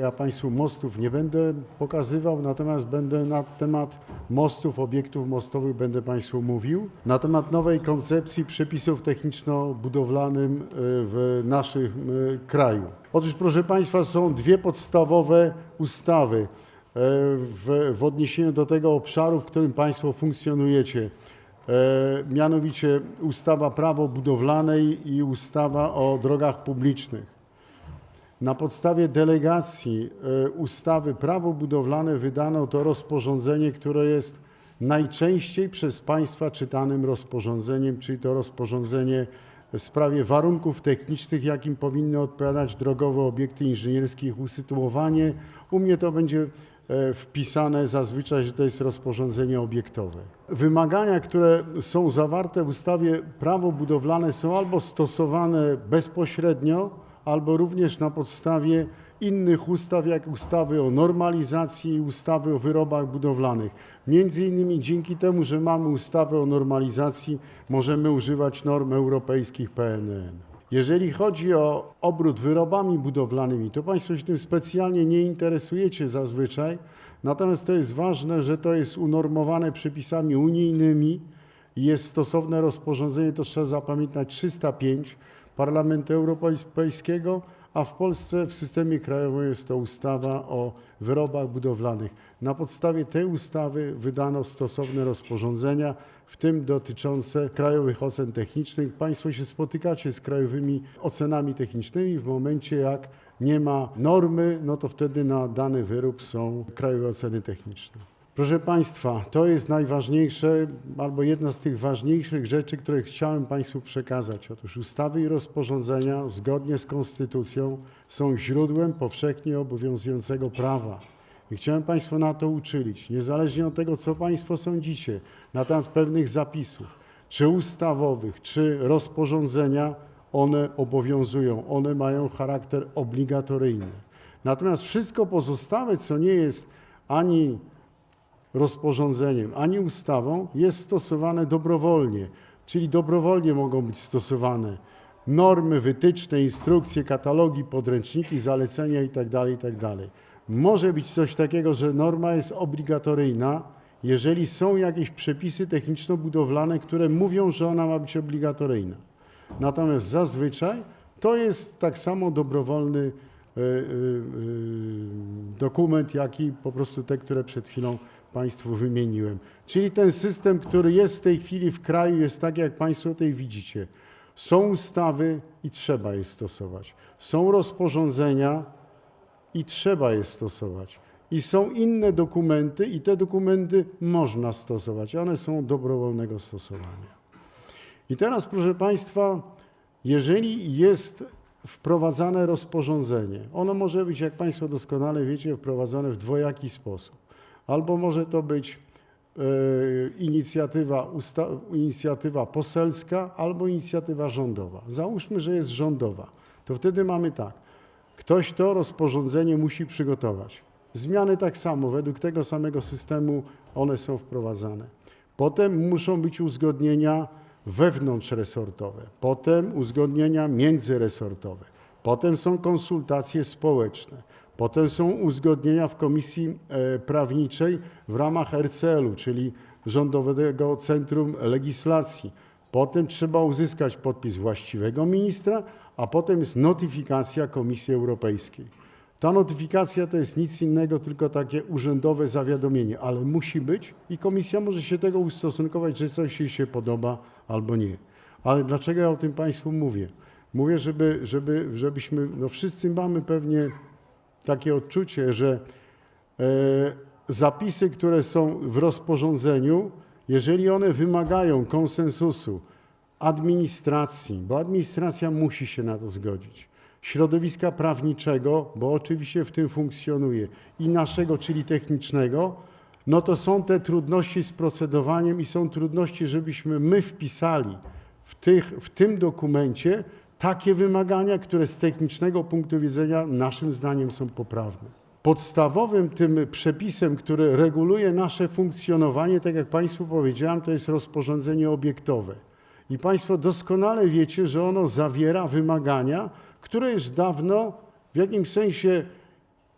Ja Państwu mostów nie będę pokazywał, natomiast będę na temat mostów, obiektów mostowych będę Państwu mówił. Na temat nowej koncepcji przepisów techniczno-budowlanym y, w naszym y, kraju. Otóż proszę Państwa są dwie podstawowe ustawy y, w, w odniesieniu do tego obszaru, w którym Państwo funkcjonujecie. E, mianowicie ustawa prawo budowlane i ustawa o drogach publicznych. Na podstawie delegacji e, ustawy Prawo budowlane wydano to rozporządzenie, które jest najczęściej przez Państwa czytanym rozporządzeniem, czyli to rozporządzenie w sprawie warunków technicznych, jakim powinny odpowiadać drogowe obiekty inżynierskie, ich usytuowanie. U mnie to będzie e, wpisane zazwyczaj, że to jest rozporządzenie obiektowe. Wymagania, które są zawarte w ustawie Prawo budowlane są albo stosowane bezpośrednio, albo również na podstawie innych ustaw, jak ustawy o normalizacji i ustawy o wyrobach budowlanych. Między innymi dzięki temu, że mamy ustawę o normalizacji, możemy używać norm europejskich PNN. Jeżeli chodzi o obrót wyrobami budowlanymi, to Państwo się tym specjalnie nie interesujecie zazwyczaj, natomiast to jest ważne, że to jest unormowane przepisami unijnymi jest stosowne rozporządzenie, to trzeba zapamiętać 305 Parlamentu Europejskiego, a w Polsce w systemie krajowym jest to ustawa o wyrobach budowlanych. Na podstawie tej ustawy wydano stosowne rozporządzenia, w tym dotyczące krajowych ocen technicznych. Państwo się spotykacie z krajowymi ocenami technicznymi w momencie, jak nie ma normy, no to wtedy na dany wyrób są krajowe oceny techniczne. Proszę Państwa, to jest najważniejsze, albo jedna z tych ważniejszych rzeczy, które chciałem Państwu przekazać. Otóż ustawy i rozporządzenia zgodnie z Konstytucją są źródłem powszechnie obowiązującego prawa. I chciałem Państwa na to uczylić, niezależnie od tego, co Państwo sądzicie na temat pewnych zapisów, czy ustawowych, czy rozporządzenia, one obowiązują, one mają charakter obligatoryjny. Natomiast wszystko pozostałe, co nie jest ani rozporządzeniem ani ustawą jest stosowane dobrowolnie, czyli dobrowolnie mogą być stosowane normy, wytyczne, instrukcje, katalogi, podręczniki, zalecenia itd. itd. Może być coś takiego, że norma jest obligatoryjna, jeżeli są jakieś przepisy techniczno-budowlane, które mówią, że ona ma być obligatoryjna. Natomiast zazwyczaj to jest tak samo dobrowolny e, e, e, dokument, jak i po prostu te, które przed chwilą Państwu wymieniłem. Czyli ten system, który jest w tej chwili w kraju, jest tak, jak Państwo tutaj widzicie. Są ustawy i trzeba je stosować. Są rozporządzenia i trzeba je stosować. I są inne dokumenty i te dokumenty można stosować. One są dobrowolnego stosowania. I teraz, proszę Państwa, jeżeli jest wprowadzane rozporządzenie, ono może być, jak Państwo doskonale wiecie, wprowadzane w dwojaki sposób. Albo może to być e, inicjatywa, poselska, albo inicjatywa rządowa. Załóżmy, że jest rządowa. To wtedy mamy tak. Ktoś to rozporządzenie musi przygotować. Zmiany tak samo, według tego samego systemu one są wprowadzane. Potem muszą być uzgodnienia wewnątrzresortowe, potem uzgodnienia międzyresortowe, potem są konsultacje społeczne, potem są uzgodnienia w Komisji e, Prawniczej w ramach RCL-u, czyli Rządowego Centrum Legislacji. Potem trzeba uzyskać podpis właściwego ministra, a potem jest notyfikacja Komisji Europejskiej. Ta notyfikacja to jest nic innego, tylko takie urzędowe zawiadomienie, ale musi być i komisja może się tego ustosunkować, że coś jej się podoba albo nie. Ale dlaczego ja o tym Państwu mówię? Mówię, żeby, żeby, żebyśmy, no wszyscy mamy pewnie takie odczucie, że e, zapisy, które są w rozporządzeniu, jeżeli one wymagają konsensusu administracji, bo administracja musi się na to zgodzić, środowiska prawniczego, bo oczywiście w tym funkcjonuje, i naszego, czyli technicznego, no to są te trudności z procedowaniem i są trudności, żebyśmy my wpisali w, tych, w tym dokumencie takie wymagania, które z technicznego punktu widzenia naszym zdaniem są poprawne. Podstawowym tym przepisem, który reguluje nasze funkcjonowanie, tak jak Państwu powiedziałem, to jest rozporządzenie obiektowe. I Państwo doskonale wiecie, że ono zawiera wymagania, które już dawno w jakimś sensie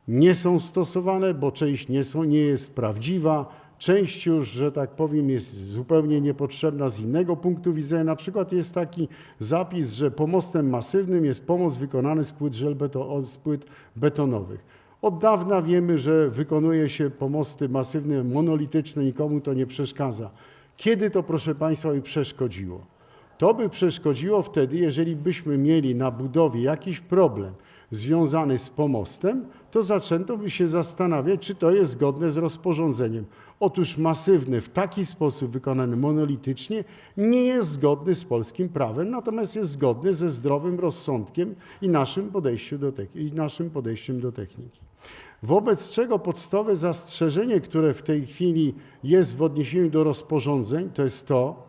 nie są stosowane, bo część nie, są, nie jest prawdziwa, część już, że tak powiem, jest zupełnie niepotrzebna z innego punktu widzenia. Na przykład jest taki zapis, że pomostem masywnym jest pomost wykonany z płyt, żelbeto, z płyt betonowych. Od dawna wiemy, że wykonuje się pomosty masywne, monolityczne, nikomu to nie przeszkadza. Kiedy to, proszę Państwa, by przeszkodziło? To by przeszkodziło wtedy, jeżeli byśmy mieli na budowie jakiś problem związany z pomostem, to zaczęto by się zastanawiać, czy to jest zgodne z rozporządzeniem. Otóż masywny w taki sposób wykonany monolitycznie nie jest zgodny z polskim prawem, natomiast jest zgodny ze zdrowym rozsądkiem i naszym, podejściu do i naszym podejściem do techniki. Wobec czego podstawowe zastrzeżenie, które w tej chwili jest w odniesieniu do rozporządzeń, to jest to,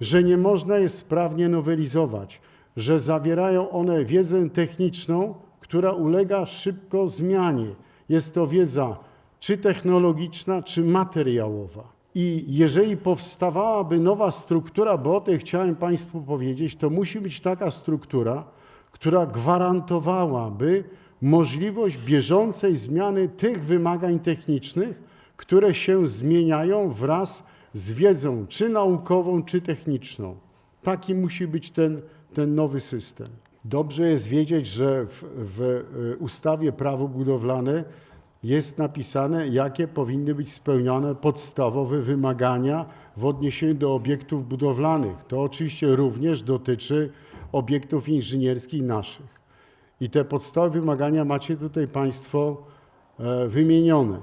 że nie można je sprawnie nowelizować, że zawierają one wiedzę techniczną, która ulega szybko zmianie. Jest to wiedza czy technologiczna, czy materiałowa. I jeżeli powstawałaby nowa struktura, bo o tej chciałem Państwu powiedzieć, to musi być taka struktura, która gwarantowałaby możliwość bieżącej zmiany tych wymagań technicznych, które się zmieniają wraz z wiedzą, czy naukową, czy techniczną. Taki musi być ten, ten nowy system. Dobrze jest wiedzieć, że w, w y, ustawie prawo budowlane jest napisane, jakie powinny być spełnione podstawowe wymagania w odniesieniu do obiektów budowlanych. To oczywiście również dotyczy obiektów inżynierskich naszych. I te podstawowe wymagania macie tutaj Państwo e, wymienione.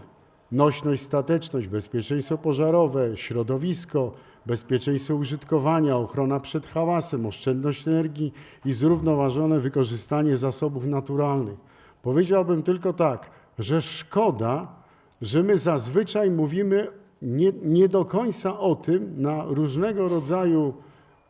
Nośność, stateczność, bezpieczeństwo pożarowe, środowisko, bezpieczeństwo użytkowania, ochrona przed hałasem, oszczędność energii i zrównoważone wykorzystanie zasobów naturalnych. Powiedziałbym tylko tak, że szkoda, że my zazwyczaj mówimy nie, nie do końca o tym na różnego rodzaju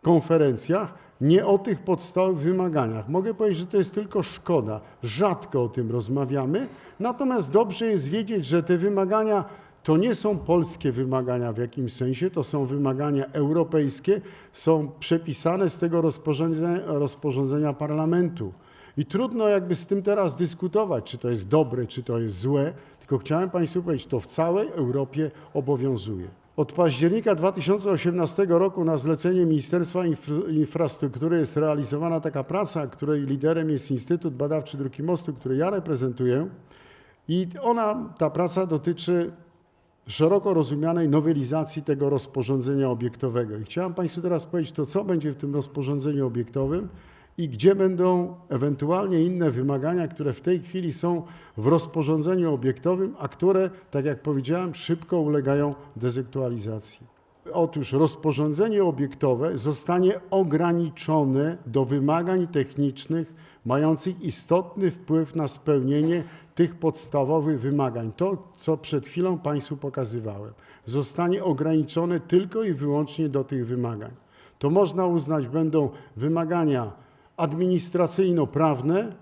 konferencjach, nie o tych podstawowych wymaganiach. Mogę powiedzieć, że to jest tylko szkoda. Rzadko o tym rozmawiamy, natomiast dobrze jest wiedzieć, że te wymagania to nie są polskie wymagania w jakimś sensie, to są wymagania europejskie, są przepisane z tego rozporządzenia, rozporządzenia parlamentu. I trudno jakby z tym teraz dyskutować, czy to jest dobre, czy to jest złe, tylko chciałem Państwu powiedzieć, to w całej Europie obowiązuje. Od października 2018 roku na zlecenie Ministerstwa Infra- Infrastruktury jest realizowana taka praca, której liderem jest Instytut Badawczy Dróg i Mostu, który ja reprezentuję. I ona, ta praca dotyczy szeroko rozumianej nowelizacji tego rozporządzenia obiektowego. I chciałem Państwu teraz powiedzieć to, co będzie w tym rozporządzeniu obiektowym i gdzie będą ewentualnie inne wymagania, które w tej chwili są w rozporządzeniu obiektowym, a które, tak jak powiedziałem, szybko ulegają dezaktualizacji. Otóż rozporządzenie obiektowe zostanie ograniczone do wymagań technicznych mających istotny wpływ na spełnienie tych podstawowych wymagań. To, co przed chwilą Państwu pokazywałem, zostanie ograniczone tylko i wyłącznie do tych wymagań. To można uznać będą wymagania administracyjno-prawne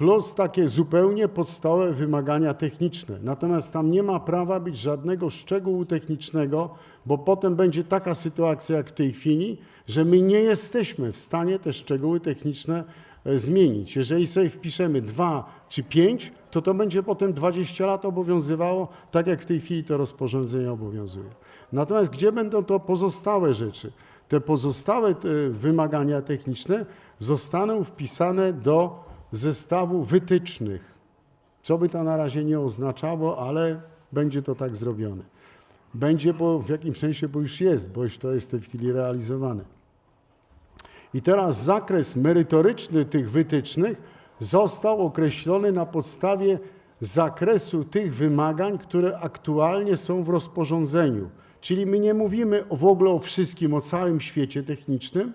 plus takie zupełnie podstawowe wymagania techniczne. Natomiast tam nie ma prawa być żadnego szczegółu technicznego, bo potem będzie taka sytuacja jak w tej chwili, że my nie jesteśmy w stanie te szczegóły techniczne e, zmienić. Jeżeli sobie wpiszemy dwa czy pięć, to to będzie potem 20 lat obowiązywało, tak jak w tej chwili to rozporządzenie obowiązuje. Natomiast gdzie będą to pozostałe rzeczy? Te pozostałe te wymagania techniczne zostaną wpisane do zestawu wytycznych. Co by to na razie nie oznaczało, ale będzie to tak zrobione. Będzie, bo w jakimś sensie, bo już jest, bo już to jest w tej chwili realizowane. I teraz zakres merytoryczny tych wytycznych został określony na podstawie zakresu tych wymagań, które aktualnie są w rozporządzeniu. Czyli my nie mówimy w ogóle o wszystkim, o całym świecie technicznym,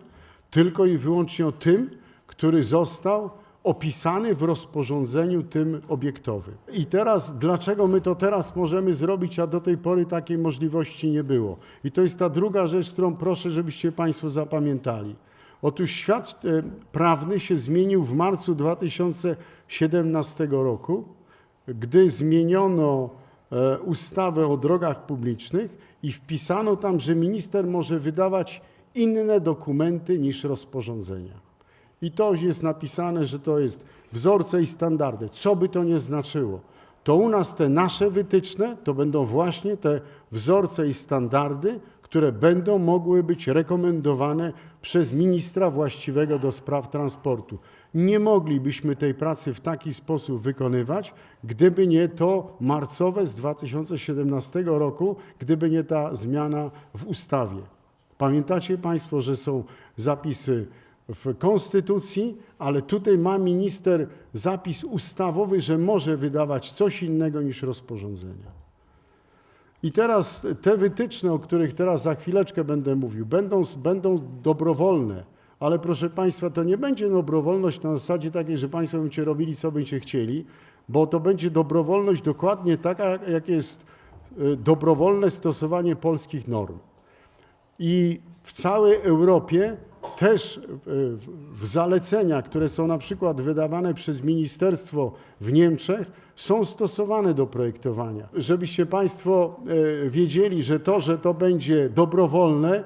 tylko i wyłącznie o tym, który został opisany w rozporządzeniu tym obiektowym. I teraz, dlaczego my to teraz możemy zrobić, a do tej pory takiej możliwości nie było? I to jest ta druga rzecz, którą proszę, żebyście Państwo zapamiętali. Otóż świat e, prawny się zmienił w marcu 2017 roku, gdy zmieniono e, ustawę o drogach publicznych i wpisano tam, że minister może wydawać inne dokumenty niż rozporządzenia. I to jest napisane, że to jest wzorce i standardy. Co by to nie znaczyło? to u nas te nasze wytyczne to będą właśnie te wzorce i standardy, które będą mogły być rekomendowane przez ministra właściwego do spraw transportu. Nie moglibyśmy tej pracy w taki sposób wykonywać, gdyby nie to marcowe z 2017 roku, gdyby nie ta zmiana w ustawie. Pamiętacie Państwo, że są zapisy w Konstytucji, ale tutaj ma minister zapis ustawowy, że może wydawać coś innego niż rozporządzenia. I teraz te wytyczne, o których teraz za chwileczkę będę mówił, będą, będą dobrowolne, ale proszę Państwa, to nie będzie dobrowolność na zasadzie takiej, że Państwo będziecie robili, co będziecie chcieli, bo to będzie dobrowolność dokładnie taka, jak jest y, dobrowolne stosowanie polskich norm. I w całej Europie też y, w zalecenia, które są na przykład wydawane przez ministerstwo w Niemczech, są stosowane do projektowania. Żebyście Państwo y, wiedzieli, że to, że to będzie dobrowolne,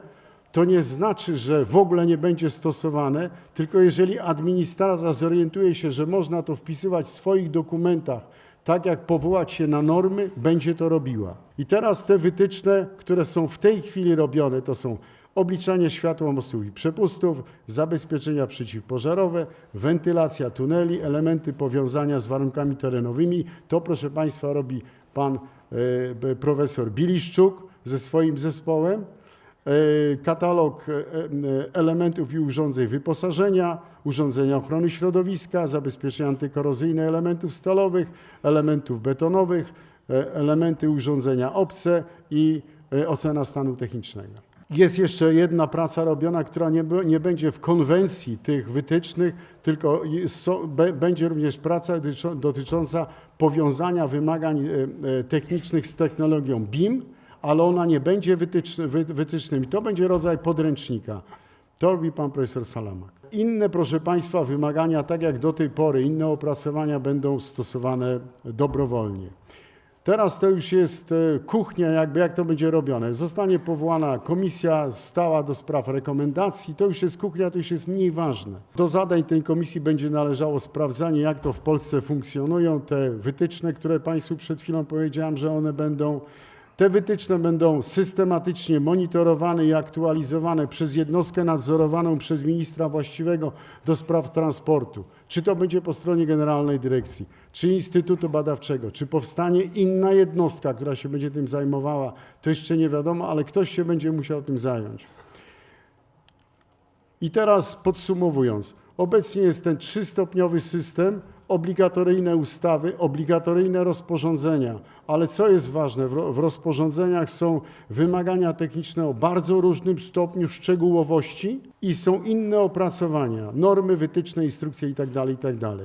to nie znaczy, że w ogóle nie będzie stosowane, tylko jeżeli administracja zorientuje się, że można to wpisywać w swoich dokumentach, tak jak powołać się na normy, będzie to robiła. I teraz te wytyczne, które są w tej chwili robione, to są obliczanie światła mostów i przepustów, zabezpieczenia przeciwpożarowe, wentylacja tuneli, elementy powiązania z warunkami terenowymi. To, proszę Państwa, robi pan e, profesor Biliszczuk ze swoim zespołem. E, Katalog e, e, elementów i urządzeń wyposażenia, urządzenia ochrony środowiska, zabezpieczenia antykorozyjne elementów stalowych, elementów betonowych, elementy urządzenia obce i ocena stanu technicznego. Jest jeszcze jedna praca robiona, która nie, nie będzie w konwencji tych wytycznych, tylko so, be, będzie również praca dotyczą- dotycząca powiązania wymagań technicznych z technologią BIM, ale ona nie będzie wytyczny, wy, wytycznym. To będzie rodzaj podręcznika. To robi pan profesor Salamak. Inne, proszę Państwa, wymagania, tak jak do tej pory, inne opracowania będą stosowane dobrowolnie. Teraz to już jest e, kuchnia, jakby jak to będzie robione. Zostanie powołana komisja stała do spraw rekomendacji. To już jest kuchnia, to już jest mniej ważne. Do zadań tej komisji będzie należało sprawdzanie, jak to w Polsce funkcjonują te wytyczne, które Państwu przed chwilą powiedziałem, że one będą. Te wytyczne będą systematycznie monitorowane i aktualizowane przez jednostkę nadzorowaną przez ministra właściwego do spraw transportu. Czy to będzie po stronie Generalnej Dyrekcji, czy Instytutu Badawczego, czy powstanie inna jednostka, która się będzie tym zajmowała, to jeszcze nie wiadomo, ale ktoś się będzie musiał tym zająć. I teraz podsumowując, obecnie jest ten trzystopniowy system, obligatoryjne ustawy, obligatoryjne rozporządzenia, ale co jest ważne, w ro- w rozporządzeniach są wymagania techniczne o bardzo różnym stopniu szczegółowości i są inne opracowania, normy, wytyczne, instrukcje itd. itd.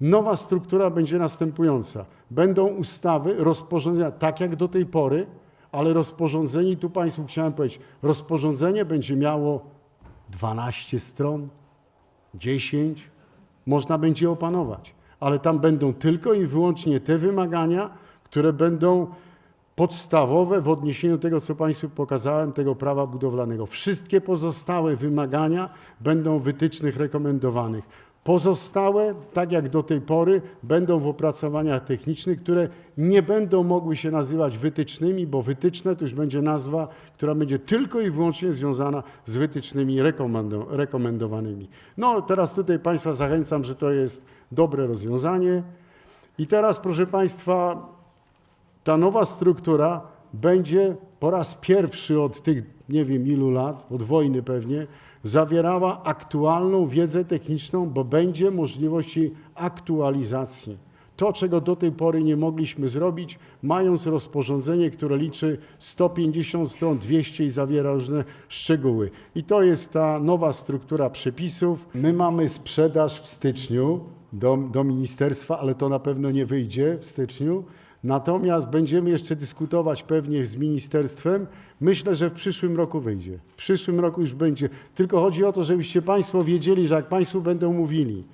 Nowa struktura będzie następująca. Będą ustawy, rozporządzenia, tak jak do tej pory, ale rozporządzenie, tu Państwu chciałem powiedzieć, rozporządzenie będzie miało 12 stron, 10, można będzie opanować, ale tam będą tylko i wyłącznie te wymagania, które będą podstawowe w odniesieniu do tego, co Państwu pokazałem, tego prawa budowlanego. Wszystkie pozostałe wymagania będą wytycznych rekomendowanych. Pozostałe, tak jak do tej pory, będą w opracowaniach technicznych, które nie będą mogły się nazywać wytycznymi, bo wytyczne to już będzie nazwa, która będzie tylko i wyłącznie związana z wytycznymi rekomendo- rekomendowanymi. No teraz tutaj Państwa zachęcam, że to jest dobre rozwiązanie. I teraz, proszę Państwa, ta nowa struktura będzie po raz pierwszy od tych nie wiem ilu lat, od wojny pewnie, zawierała aktualną wiedzę techniczną, bo będzie możliwość jej aktualizacji. To, czego do tej pory nie mogliśmy zrobić, mając rozporządzenie, które liczy 150 stron, 200 i zawiera różne szczegóły. I to jest ta nowa struktura przepisów. My mamy sprzedaż w styczniu do, do ministerstwa, ale to na pewno nie wyjdzie w styczniu. Natomiast będziemy jeszcze dyskutować pewnie z ministerstwem. Myślę, że w przyszłym roku wyjdzie. W przyszłym roku już będzie. Tylko chodzi o to, żebyście Państwo wiedzieli, że jak Państwo będą mówili,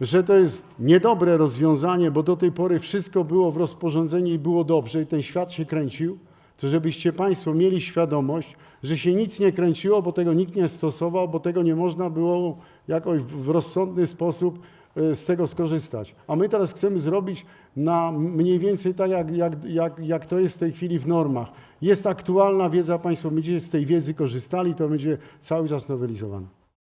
że to jest niedobre rozwiązanie, bo do tej pory wszystko było w rozporządzeniu i było dobrze i ten świat się kręcił, to żebyście Państwo mieli świadomość, że się nic nie kręciło, bo tego nikt nie stosował, bo tego nie można było jakoś w rozsądny sposób z tego skorzystać. A my teraz chcemy zrobić na mniej więcej tak, jak, jak, jak, jak to jest w tej chwili w normach. Jest aktualna wiedza, Państwo będziecie z tej wiedzy korzystali, to będzie cały czas nowelizowane.